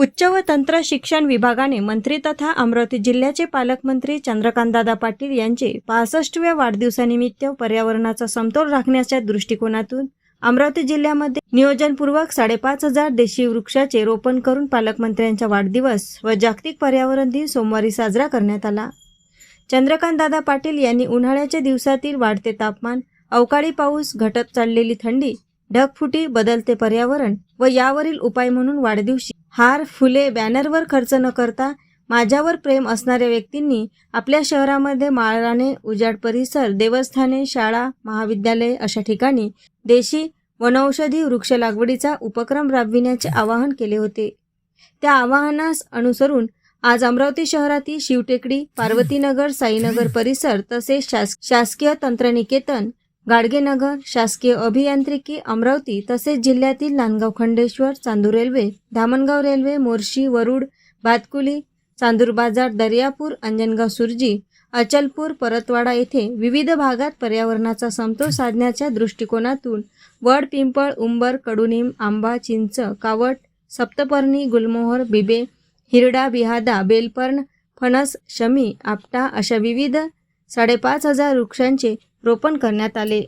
उच्च व तंत्र शिक्षण विभागाने मंत्री तथा अमरावती जिल्ह्याचे पालकमंत्री चंद्रकांतदादा पाटील यांचे पासष्टव्या वाढदिवसानिमित्त पर्यावरणाचा समतोल राखण्याच्या दृष्टिकोनातून अमरावती जिल्ह्यामध्ये नियोजनपूर्वक साडेपाच हजार देशी वृक्षाचे रोपण करून पालकमंत्र्यांचा वाढदिवस व जागतिक पर्यावरण दिन सोमवारी साजरा करण्यात आला. चंद्रकांतदादा पाटील यांनी उन्हाळ्याच्या दिवसातील वाढते तापमान अवकाळी पाऊस घटत चाललेली थंडी ढगफुटी बदलते पर्यावरण व यावरील उपाय म्हणून वाढदिवशी हार फुले बॅनरवर खर्च न करता माझ्यावर प्रेम असणाऱ्या व्यक्तींनी आपल्या शहरामध्ये माळराने उजाड परिसर देवस्थाने शाळा महाविद्यालये अशा ठिकाणी देशी वनौषधी वृक्ष लागवडीचा उपक्रम राबविण्याचे आवाहन केले होते. त्या आवाहनास अनुसरून आज अमरावती शहरातील शिवटेकडी पार्वतीनगर साईनगर परिसर तसेच शास शासकीय तंत्रनिकेतन गाडगेनगर शासकीय अभियांत्रिकी अमरावती तसेच जिल्ह्यातील नांदगाव खंडेश्वर चांदूर रेल्वे धामणगाव रेल्वे मोर्शी वरुड भातकुली चांदूर बाजार दर्यापूर अंजनगाव सुरजी अचलपूर परतवाडा येथे विविध भागात पर्यावरणाचा समतोल साधण्याच्या दृष्टिकोनातून वड पिंपळ उंबर कडुनिम आंबा चिंच कावट सप्तपर्णी गुलमोहर बिबे हिरडा बिहादा बेलपर्ण फणस शमी आपटा अशा विविध साडेपाच हजार वृक्षांचे रोपण करण्यात आले.